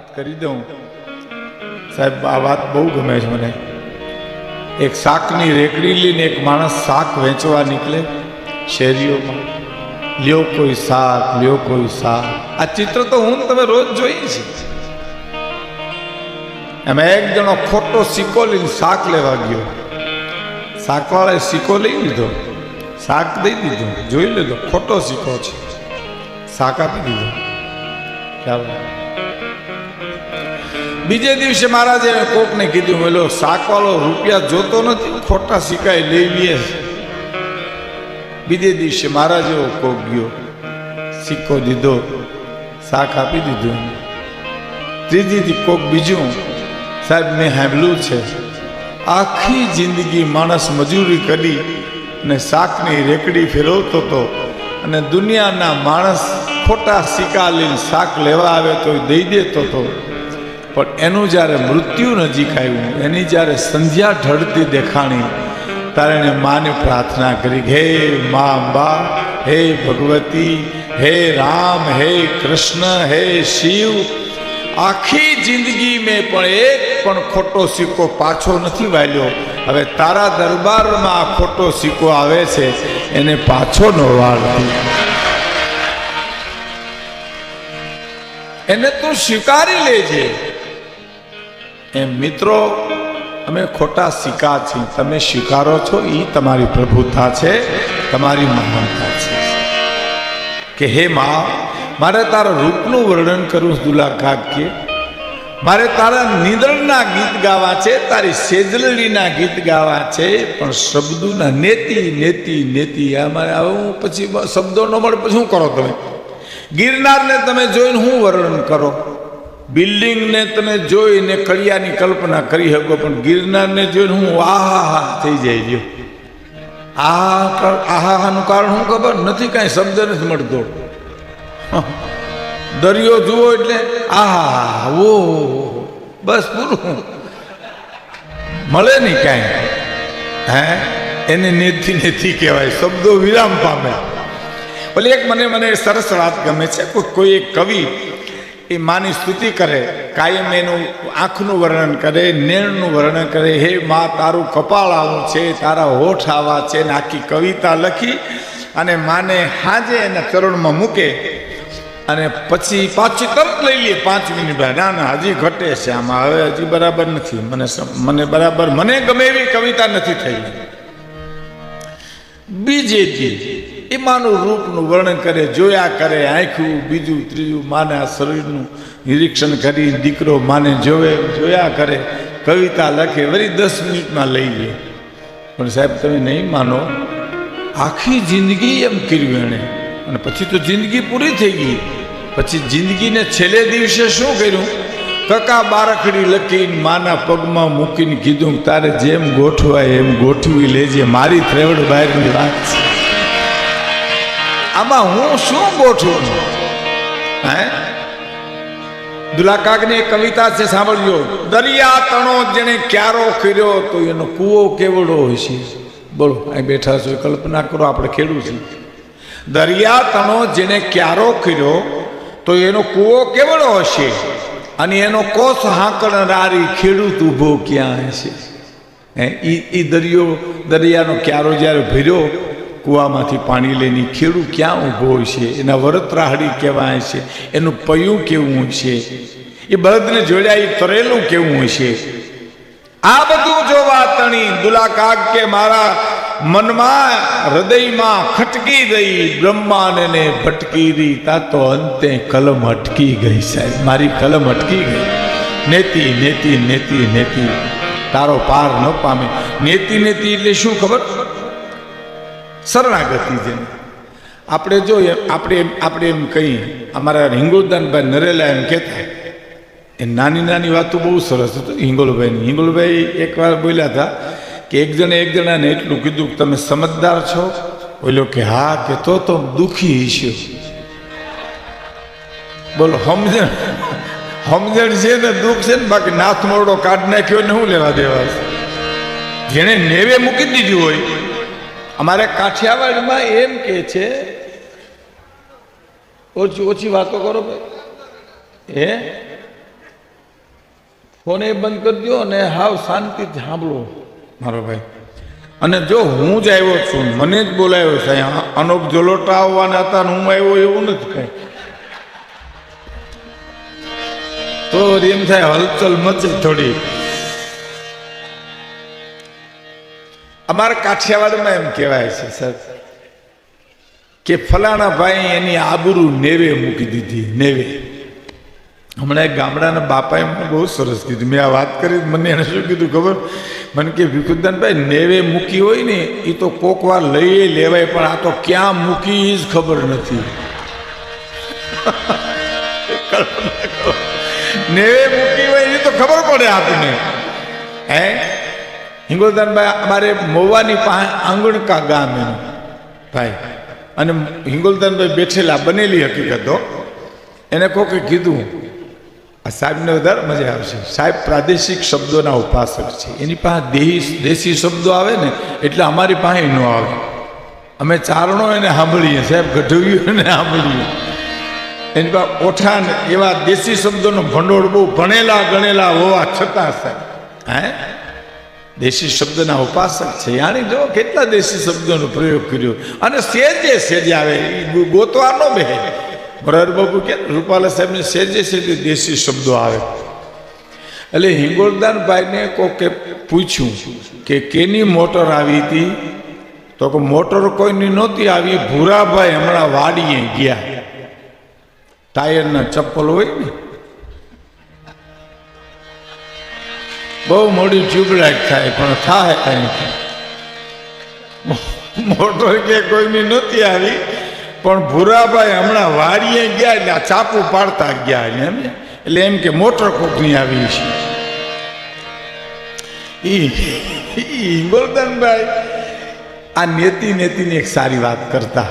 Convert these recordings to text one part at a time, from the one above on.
વાત કરી દઉં. સાહેબ, આ વાત બહુ ગમે છે મને. એક શાકની રેકડી લઈને એક માણસ શાક વેચવા નીકળે શેરીઓમાં. લ્યો કોઈ શાક, લ્યો કોઈ શાક. આ ચિત્ર તો હું તમે રોજ જોઈએ છે એમાં એક જણો ખોટો સિક્કો લઈને શાક લેવા ગયો. શાકવાળાએ સિક્કો લઈ લીધો. શાક દઈ દીધું. જોઈ લીધો. ખોટો સિક્કો છે. શાક આપી દીધો. ચાલો. બીજે દિવસે મહારાજે કોકને કીધું બોલો શાકવાળો રૂપિયા જોતો નથી, ખોટા સિકાઈ લઈ લે. બીજે દિવસે મહારાજ કોક ગયો, સિક્કો દીધો, શાક આપી દીધું ત્રીજીથી કોક બીજું, સાહેબ, મેં સાંભળ્યું છે, આખી જિંદગી માણસ મજૂરી કરી અને શાકની રેકડી ફેરવતો હતો અને દુનિયાના માણસ ખોટા સિક્કા લઈને શાક લેવા આવે તો દઈ દેતો હતો. પણ એનું જ્યારે મૃત્યુ નજીક આવ્યું, એની જ્યારે સંધ્યા ઢળતી દેખાણી, ત્યારે એણે માને પ્રાર્થના કરી, હે મા અંબા, હે ભગવતી, હે રામ, હે કૃષ્ણ, હે શિવ, આખી જિંદગી મેં પણ એક પણ ખોટો સિક્કો પાછો નથી વાળ્યો. હવે તારા દરબારમાં આ ખોટો સિક્કો આવે છે, એને પાછો ન વાળતી. એને તું સ્વીકારી લેજે. એમ મિત્રો, અમે ખોટા સિક્કા છીએ તમે સ્વીકારો છો, એ તમારી પ્રભુતા છે, તમારી મહાનતા છે. કે હે મા, મારે તારા રૂપનું વર્ણન કરું દુલા કાક્ય મારે તારા નિંદણના ગીત ગાવા છે, તારી સેજલડીના ગીત ગાવા છે, પણ શબ્દોના નેતી નેતી નેતી અમારે હું પછી શબ્દો ન મળે, પછી શું કરો તમે? ગિરનારને તમે જોઈને હું વર્ણન કરો? બિલ્ડિંગને તમે જોઈને કડિયાની કલ્પના કરી શકો, પણ ગિરનારને જોઈને હું આહા થઈ જાય ગયો. આહા આહાનું કારણ શું ખબર નથી, કાંઈ શબ્દ નથી મળતો. દરિયો જુઓ એટલે આહા ઓ, બસ પૂરું. મળે નહીં કાંઈ. હે? એને નેથી નેથી કહેવાય, શબ્દો વિરામ પામે. ભલે એક મને મને સરસ વાત ગમે છે કોઈ એક કવિ એ માની સ્તુતિ કરે. કાયમ એનું આંખનું વર્ણન કરે, નેણનું વર્ણન કરે. હે મા, તારું કપાળ આવું છે, તારા હોઠ આવા છે, ને આખી કવિતા લખી અને માને હાજે એના ચરણમાં મૂકે અને પછી પાછી તરત લઈ લે પાંચ મિનિટ બાદ. ના ના, હજી ઘટે છે આમાં. હવે હજી બરાબર નથી. મને મને બરાબર, મને ગમે એવી કવિતા નથી થઈ. બીજે દી એ માનું રૂપનું વર્ણન કરે, જોયા કરે, આંખ્યું, બીજું, ત્રીજું, માને આ શરીરનું નિરીક્ષણ કરી, દીકરો માને જોવે, જોયા કરે, કવિતા લખે, વળી દસ મિનિટમાં લઈ લે. પણ સાહેબ, તમે નહીં માનો, આખી જિંદગી એમ કર્યું એણે. અને પછી તો જિંદગી પૂરી થઈ ગઈ. પછી જિંદગીને છેલ્લે દિવસે શું કર્યું? કકા બારખડી લખીને માના પગમાં મૂકીને કીધું, તારે જેમ ગોઠવાય એમ ગોઠવી લેજે. મારી ત્રેવડ બહારની વાત છે. આમાં હું શું ગોઠવું હે? દુલાકાગની એક કવિતા છે સાંભળજો. દરિયા તણો જેને ક્યારો કર્યો તો એનો કૂવો કેવડો હોય છે? બોલો, અહીં બેઠા છો, કલ્પના કરો આપણે ખેડૂત છીએ. દરિયા તણો જેને ક્યારો કર્યો તો એનો કૂવો કેવડો હશે? અને એનો કોસ હાંકણનારી ખેડૂત ઊભો ક્યાં હશે? એ દરિયો દરિયાનો ક્યારો જ્યારે ભર્યો કૂવામાંથી પાણી લઈને ખેડૂ ક્યાં ઊભો હોય છે? એના વરતરાહડી કહેવાય છે. એનું પૈયું કેવું હોય છે? એ બળદને જોડ્યા એ તરેલું કેવું હોય છે? આ બધું જોવા તણી દુલાકાગ કે મારા મનમાં, હૃદયમાં ખટકી ગઈ બ્રહ્માને ભટકી રહી, તા તો અંતે કલમ અટકી ગઈ સાહેબ. મારી કલમ અટકી ગઈ. નેતી નેતી નેતી નેતી. તારો પાર ન પામે. નેતી નેતી એટલે શું ખબર? શરણાગતિ જેને આપણે જો આપણે આપણે એમ કહી અમારા હિંગોદાનભાઈ નરેલા એમ કહેતા એ નાની નાની વાતો બહુ સરસ હતું. હિંગોલભાઈની હિંગોલભાઈ એકવાર બોલ્યા હતા કે એક જણે એક જણાને એટલું કીધું કે તમે સમજદાર છો. બોલ્યો કે હા, કે તો તો દુઃખી હશો બોલો, સમજણ સમજણ છે ને, દુઃખ છે ને, બાકી નાથ મોરડો કાઢ નાખ્યો ને હું લેવા દેવા છે. જેણે નેવે મૂકી દીધી હોય અમારે કાઠિયાવાડમાં એમ કે છે, ઓછી ઓછી વાતો કરો ભાઈ. હે? ફોને બંધ કરી દો અને હાવ શાંતિથી સાંભળો. મારો ભાઈ. અને જો હું જ આવ્યો છું, મને જ બોલાવ્યો છે. અનુપ જલોટા આવવાના હતા હું આવ્યો એવું નથી કઈ. તો એમ થાય હલચલ મચે થોડી. અમારા કાઠિયાવાડમાં એમ કહેવાય છે, સર, કે ફલાણા ભાઈ એની આબરૂ નેવે મૂકી દીધી, નેવે. હમણાં એક ગામડાના બાપાએ મને બહુ સરસ કીધું. મેં આ વાત કરી, મને એને શું કીધું ખબર? મને કે ભીખુદાનભાઈ નેવે મૂકી હોય ને એ તો કોક વાર લઈએ લેવાય, પણ આ તો ક્યાં મૂકી એ જ ખબર નથી. નેવે મૂકી હોય એ તો ખબર પડે આપણને. હે? હિંગોલદાનભાઈ અમારે મોવાની પાસે આંગણકા ગામ એનું ભાઈ, અને હિંગોલધનભાઈ બેઠેલા, બનેલી હકીકતો એને કોકે કીધું, આ સાહેબને વધારે મજા આવશે. સાહેબ પ્રાદેશિક શબ્દોના ઉપાસક છે. એની પાસે દેહી દેશી શબ્દો આવે ને, એટલે અમારી પાસે ન આવે. અમે ચારણો એને સાંભળીએ, સાહેબ ગઢવ્યું એને સાંભળીએ. એની પાસે ઓઠાણ એવા દેશી શબ્દોનો ભંડોળ બહુ ભણેલા ગણેલા હોવા છતાં સાહેબ, હે? દેશી શબ્દના ઉપાસક છે. યાણી જો કેટલા દેશી શબ્દોનો પ્રયોગ કર્યો. અને સેજે સેજે આવે. એ ગોતવા ન બે. બરાબર બાબુ કે રૂપાલા સાહેબને સેજે સેજે દેશી શબ્દો આવે. એટલે હિંગોળદાનભાઈને કોકે પૂછ્યું કે કેની મોટર આવી હતી? તો કે મોટર કોઈની નહોતી આવી. ભૂરાભાઈ હમણાં વાડીએ ગયા. ટાયરના ચપ્પલ હોય ને બહુ મોડી ટ્યુબલાઇટ થાય, પણ થાય કાંઈ મોટર કે કોઈની નહોતી આવી, પણ ભૂરાભાઈ હમણાં વાડીએ ગયા એટલે આ ચાપુ પાડતા ગયા એમ એટલે એમ કે મોટર કોકની આવી છે. ઈ ગોરધનભાઈ આ નેતિ નેતિની એક સારી વાત કરતા.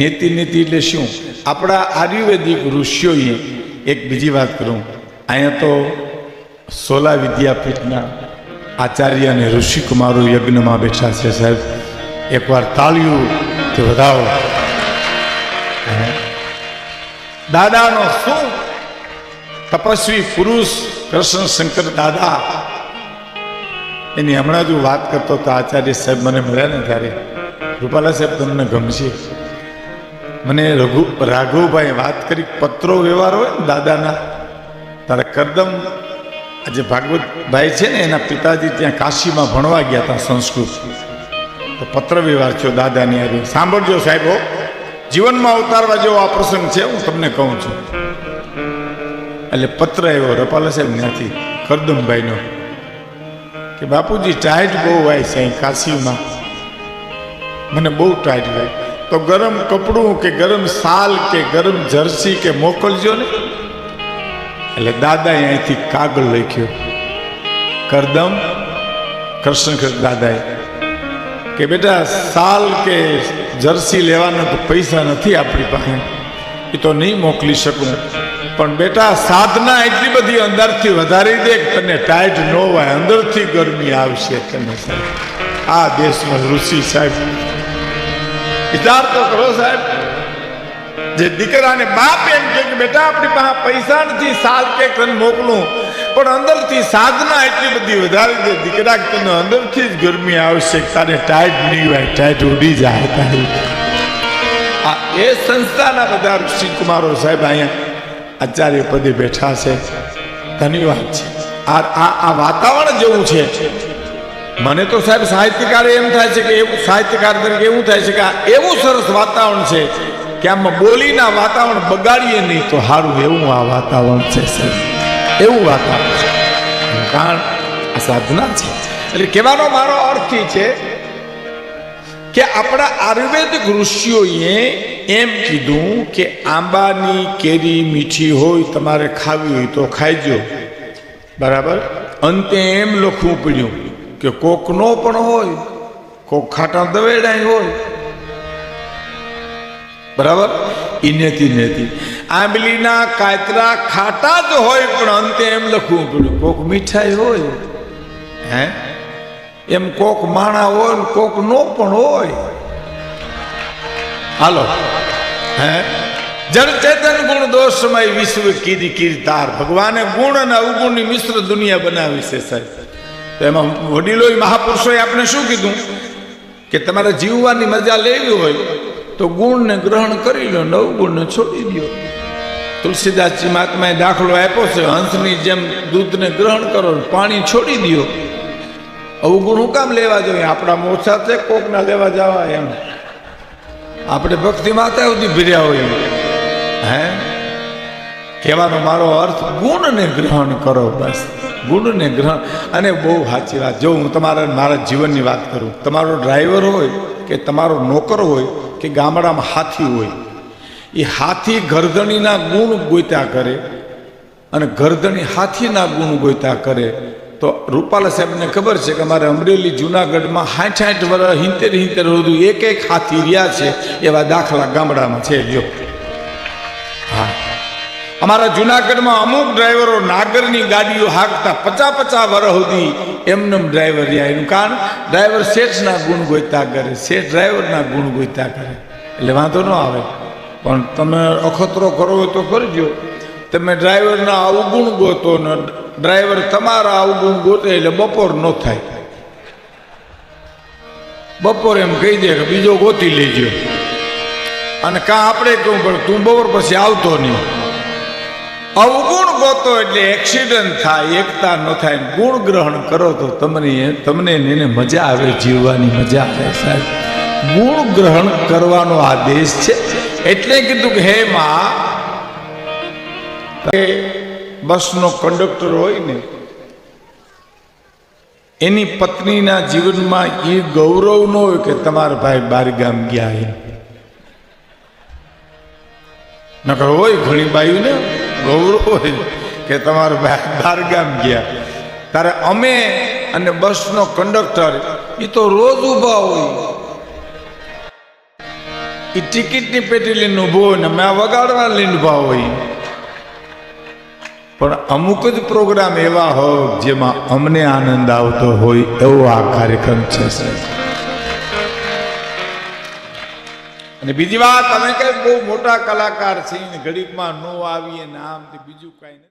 નેતિ નેતિ એટલે શું? આપણા આયુર્વેદિક ઋષિઓએ એક બીજી વાત કરું. અહીંયા તો સોલા વિદ્યાપીઠના આચાર્ય અને ઋષિકુમારો યજ્ઞમાં બેઠા છે સાહેબ. એકવાર તાળ્યું તે વધાવો. દાદાનો શું? તપસ્વી પુરુષ કૃષ્ણ શંકર દાદા. એની હમણાં જ હું વાત કરતો તો આચાર્ય સાહેબ મને મળ્યા ને ત્યારે. રૂપાલા સાહેબ તમને ગમશે. મને રઘુ રાઘવભાઈ વાત કરી, પત્રો વ્યવહાર હોય ને દાદાના, તારે કરદમ આજે ભાગવત ભાઈ છે ને, એના પિતાજી ત્યાં કાશીમાં ભણવા ગયા હતા સંસ્કૃત. તો પત્ર વ્યવહાર થયો દાદાની આવી સાંભળજો સાહેબો જીવનમાં ઉતારવા જેવો આ પ્રસંગ છે, હું તમને કહું છું. એટલે પત્ર આવ્યો રપાલા સાહેબ ત્યાંથી, કરદમભાઈનો, કે બાપુજી, ટાઈટ બહુ હોય છે કાશીમાં. મને બહુ ટાઈટ હોય તો ગરમ કપડું કે ગરમ સાલ કે ગરમ જર્સી કે મોકલજો ને. એટલે દાદાએ અહીંથી કાગળ લખ્યો. કરદમ, કૃષ્ણ દાદાએ કે બેટા, સાલ કે જર્સી લેવાના તો પૈસા નથી આપણી પાસે. એ તો નહીં મોકલી શકું. પણ બેટા, સાધના એટલી બધી અંદરથી વધારી દે તને ટાઈટ ન હોય, અંદરથી ગરમી આવશે તને. સાહેબ આ દેશમાં ઋષિ સાહેબ. વિચાર તો કરો સાહેબ. જે દીકરાને બાપ એમ કે બેટા, આપણી પાસે પૈસા નથી, સાલ કે તને મોકલું. પણ અંદરથી સાધના એટલી બધી વધારી દે, દીકરા તને અંદરથી જ ગરમી આવશે તારે ટાઈટ નહીં હોય ટાઈટ ઉડી જાય તારી. આ એ સંસ્થાના બધા ઋષિ કુમારો સાહેબ અહીંયા આચાર્ય પદે બેઠા છે. ધન્યવાદ છે. આ આ વાતાવરણ જેવું છે. મને તો સાહેબ સાહિત્યકાર એમ થાય છે કે એવું સાહિત્યકાર તરીકે એવું થાય છે કે આ એવું સરસ વાતાવરણ છે. કે આમાં બોલીના વાતાવરણ બગાડીએ નહીં તો સારું એવું આ વાતાવરણ છે સાહેબ. એવું વાતાવરણ છે. કારણ આ સાધના છે. એટલે કહેવાનો મારો અર્થ એ છે કે આપણા આયુર્વેદિક ઋષિઓએ એમ કીધું કે આંબાની કેરી મીઠી હોય, તમારે ખાવી હોય તો ખાઈજો. બરાબર? અંતે એમ લખવું પડ્યું કે કોકનો પણ હોય, કોક ખાટા દવેડાય હોય બરાબર? ઇનેતી નેતી. આંબલીના કાતરા ખાટા જ હોય, પણ અંતે એમ લખવું પડ્યું કોક મીઠાઈ હોય, હે? એમ કોક માણા હોય ને કોક નો પણ હોય. હાલો, હે? જળ ચેતન ગુણ દોષમય વિશ્વ કીધી કીર્તાર ભગવાને ગુણ અને અવગુણની મિશ્ર દુનિયા બનાવી છે સાહેબ. તો એમાં વડીલોએ મહાપુરુષોએ આપણે શું કીધું? કે તમારે જીવવાની મજા લેવી હોય તો ગુણને ગ્રહણ કરી લો, નવ ગુણને છોડી દો. તુલસીદાસજી મહાત્માએ દાખલો આપ્યો છે, હંસની જેમ દૂધને ગ્રહણ કરો પાણી છોડી દો. અવગુણ હું કામ લેવા જોઈએ? આપણા મોછા છે, કોકના લેવા જવા એમ. આપણે ભક્તિ માતા સુધી ભીર્યા હોય હે? કહેવાનો મારો અર્થ, ગુણને ગ્રહણ કરો બસ. ગુણને ગ્રહણ. અને બહુ સાચી વાત. જો હું તમારા મારા જીવનની વાત કરું, તમારો ડ્રાઈવર હોય કે તમારો નોકર હોય કે ગામડામાં હાથી હોય, એ હાથી ગરદણીના ગુણ ગોઈતા કરે અને ગરદણી હાથીના ગુણ ગોઈતા કરે, તો રૂપાલા સાહેબને ખબર છે કે અમારે અમરેલી, જુનાગઢમાં સાઠ સાઠ વર્ષ હિંતેર હિંતેર વધુ એક એક હાથી રહ્યા છે એવા દાખલા ગામડામાં છે જો અમારા જુનાગઢમાં અમુક ડ્રાઈવરો નાગરની ગાડીઓ હાંકતા પચાસ પચાસ વર્ષ સુધી એમને ડ્રાઈવર રહ્યા. એનું કારણ, ડ્રાઈવર શેઠના ગુણ ગોઈતા કરે, શેઠ ડ્રાઈવરના ગુણ ગોઈતા કરે. એટલે વાંધો ન આવે. પણ તમે અખતરો કરો તો કરજો. તમે ડ્રાઈવરના અવગુણ ગોતો ને, ડ્રાઈવર તમારા અવગુણ ગોતે એટલે બપોર ન થાય. બપોર એમ કહી દે કે બીજો ગોતી લેજો. અને કાં આપણે કહું, પણ તું બપોર પછી આવતો નહીં. અવગુણ ગોતો એટલે એક્સિડન્ટ થાય, એકતા ન થાય ગુણ ગ્રહણ કરો તો તમને તમને એને મજા આવે, જીવવાની મજા આવે સાહેબ. ગુણ ગ્રહણ કરવાનો આદેશ છે. એટલે કીધું કે હે માં બસનો કંડક્ટર હોય ને, એની પત્નીના જીવનમાં એ ગૌરવ ન હોય કે તમારા ભાઈ બાર ગામ ગયા એ નકર હોય ઘણી બાયું ને ગૌરવ હોય કે તમારો ભાઈ બાર ગામ ગયા. તારે અમે અને બસનો કંડક્ટર એ તો રોજ ઊભા હોય. એ ટિકિટની પેટી લઈને ઊભો હોય ને અમે આ વગાડવા લઈને ઊભા હોય. પણ અમુક જ પ્રોગ્રામ એવા હોય જેમાં અમને આનંદ આવતો હોય એવો આ કાર્યક્રમ છે, સાહેબ. અને બીજી વાત તમે કઈ બહુ મોટા કલાકાર છે ઘડીકમાં નો આવીએ ને આમ બીજું કઈ નથી.